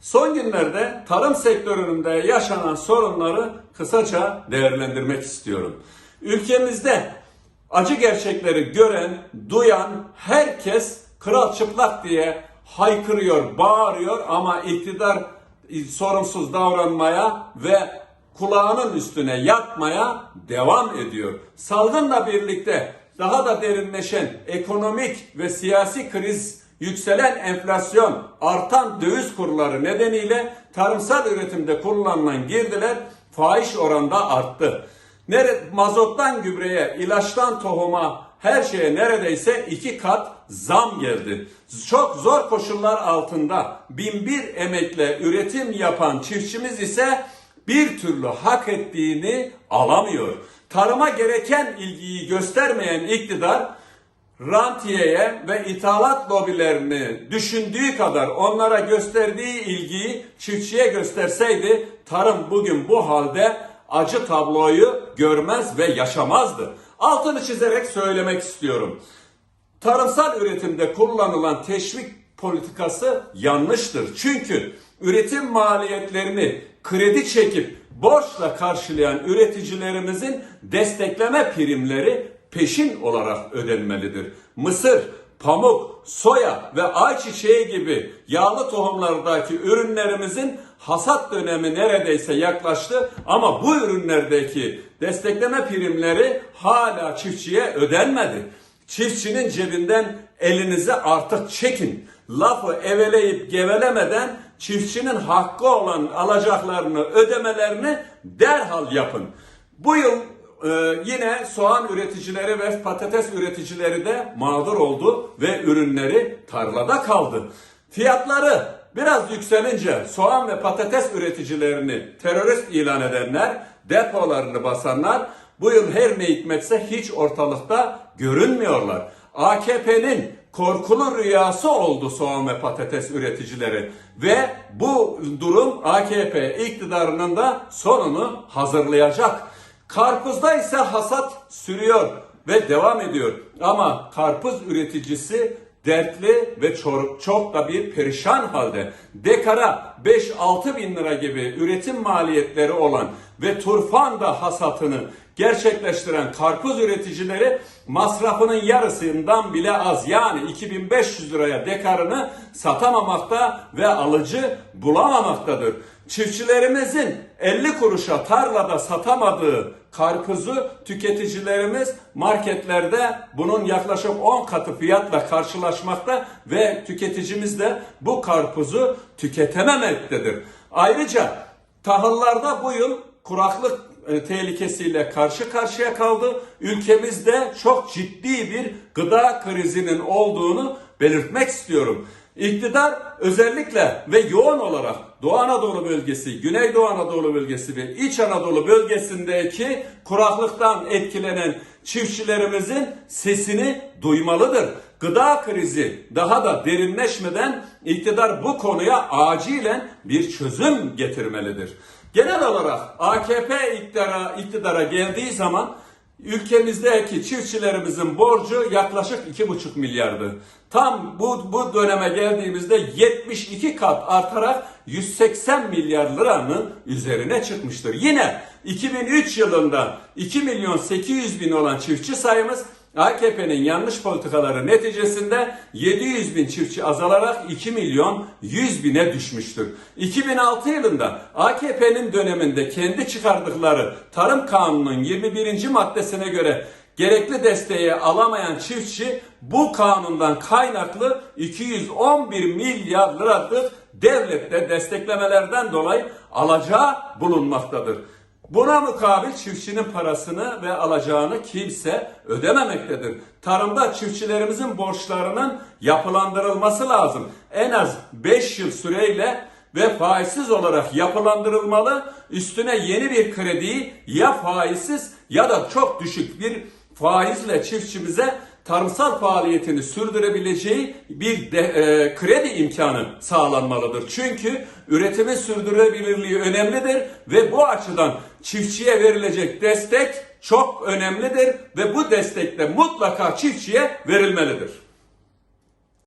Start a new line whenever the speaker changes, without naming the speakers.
Son günlerde tarım sektöründe yaşanan sorunları kısaca değerlendirmek istiyorum. Ülkemizde acı gerçekleri gören, duyan herkes kral çıplak diye haykırıyor, bağırıyor ama iktidar sorumsuz davranmaya ve kulağının üstüne yatmaya devam ediyor. Salgınla birlikte daha da derinleşen ekonomik ve siyasi kriz, yükselen enflasyon, artan döviz kurları nedeniyle tarımsal üretimde kullanılan girdiler fahiş oranda arttı. Nere, mazottan gübreye, ilaçtan tohuma, her şeye neredeyse iki kat zam geldi. Çok zor koşullar altında bin bir emekle üretim yapan çiftçimiz ise bir türlü hak ettiğini alamıyor. Tarıma gereken ilgiyi göstermeyen iktidar rantiyeye ve ithalat lobilerini düşündüğü kadar onlara gösterdiği ilgiyi çiftçiye gösterseydi tarım bugün bu halde acı tabloyu görmez ve yaşamazdı. Altını çizerek söylemek istiyorum. Tarımsal üretimde kullanılan teşvik politikası yanlıştır. Çünkü üretim maliyetlerini kredi çekip borçla karşılayan üreticilerimizin destekleme primleri peşin olarak ödenmelidir. Mısır, pamuk, soya ve ayçiçeği gibi yağlı tohumlardaki ürünlerimizin hasat dönemi neredeyse yaklaştı ama bu ürünlerdeki destekleme primleri hala çiftçiye ödenmedi. Çiftçinin cebinden elinizi artık çekin. Lafı eveleyip gevelemeden çiftçinin hakkı olan alacaklarını ödemelerini derhal yapın. Bu yıl ee, yine soğan üreticileri ve patates üreticileri de mağdur oldu ve ürünleri tarlada kaldı. Fiyatları biraz yükselince soğan ve patates üreticilerini terörist ilan edenler, depolarını basanlar bu yıl her ne hikmetse hiç ortalıkta görünmüyorlar. AKP'nin korkulu rüyası oldu soğan ve patates üreticileri ve bu durum AKP iktidarının da sonunu hazırlayacak. Karpuzda ise hasat sürüyor ve devam ediyor. Ama karpuz üreticisi dertli ve çok, çok da bir perişan halde. Dekara 5-6 bin lira gibi üretim maliyetleri olan ve turfan da hasatını gerçekleştiren karpuz üreticileri masrafının yarısından bile az yani 2500 liraya dekarını satamamakta ve alıcı bulamamaktadır. Çiftçilerimizin 50 kuruşa tarlada satamadığı karpuzu tüketicilerimiz marketlerde bunun yaklaşık 10 katı fiyatla karşılaşmakta ve tüketicimiz de bu karpuzu tüketememektedir. Ayrıca tahıllarda bu yıl kuraklık e, tehlikesiyle karşı karşıya kaldı. Ülkemizde çok ciddi bir gıda krizinin olduğunu belirtmek istiyorum. İktidar özellikle ve yoğun olarak Doğu Anadolu bölgesi, Güneydoğu Anadolu bölgesi ve İç Anadolu bölgesindeki kuraklıktan etkilenen çiftçilerimizin sesini duymalıdır. Gıda krizi daha da derinleşmeden iktidar bu konuya acilen bir çözüm getirmelidir. Genel olarak AKP iktidara, iktidara geldiği zaman ülkemizdeki çiftçilerimizin borcu yaklaşık 2,5 milyardı. Tam bu, bu döneme geldiğimizde 72 kat artarak 180 milyar liranın üzerine çıkmıştır. Yine 2003 yılında 2 milyon 800 bin olan çiftçi sayımız AKP'nin yanlış politikaları neticesinde 700 bin çiftçi azalarak 2 milyon 100 bine düşmüştür. 2006 yılında AKP'nin döneminde kendi çıkardıkları Tarım Kanunu'nun 21. maddesine göre gerekli desteği alamayan çiftçi bu kanundan kaynaklı 211 milyar liralık devlette desteklemelerden dolayı alacağı bulunmaktadır. Buna mukabil çiftçinin parasını ve alacağını kimse ödememektedir. Tarımda çiftçilerimizin borçlarının yapılandırılması lazım. En az 5 yıl süreyle ve faizsiz olarak yapılandırılmalı. Üstüne yeni bir krediyi ya faizsiz ya da çok düşük bir faizle çiftçimize tarımsal faaliyetini sürdürebileceği bir de, e, kredi imkanı sağlanmalıdır. Çünkü üretimin sürdürülebilirliği önemlidir ve bu açıdan çiftçiye verilecek destek çok önemlidir ve bu destek de mutlaka çiftçiye verilmelidir.